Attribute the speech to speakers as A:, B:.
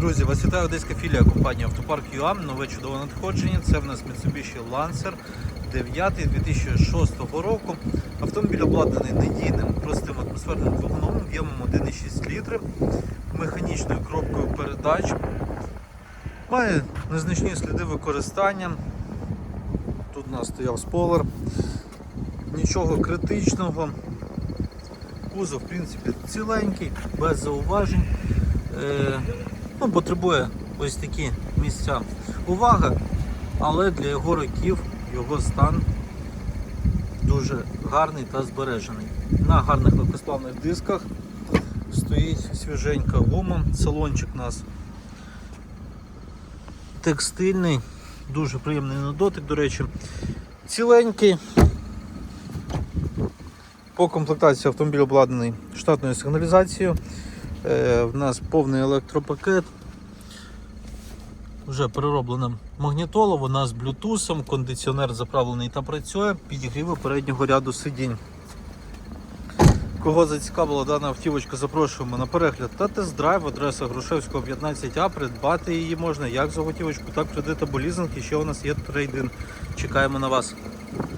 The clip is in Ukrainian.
A: Друзі, вас вітає одеська філія компанії Автопарк ЮАМ. Нове чудове надходження. Це в нас Mitsubishi Lancer 9 2006 року. Автомобіль обладнаний надійним простим атмосферним двигуном, об'ємом 1,6 літри, механічною коробкою передач. Має незначні сліди використання. Тут у нас стояв спойлер. Нічого критичного. Кузов, в принципі, ціленький, без зауважень. Ну, потребує ось такі місця уваги, але для його років його стан дуже гарний та збережений. На гарних легкосплавних дисках стоїть свіженька гума, салончик у нас текстильний, дуже приємний на дотик, до речі, ціленький. По комплектації автомобіль обладнаний штатною сигналізацією. Е, в нас повний електропакет. Вже перероблена магнітола, вона з блютусом, кондиціонер заправлений та працює, підігріви переднього ряду сидінь. Кого зацікавила дана автівочка, запрошуємо на перегляд та тест-драйв, адреса Грушевського 15А. Придбати її можна як за готівочку, так кредит або лізинг. І ще у нас є трейдин. Чекаємо на вас.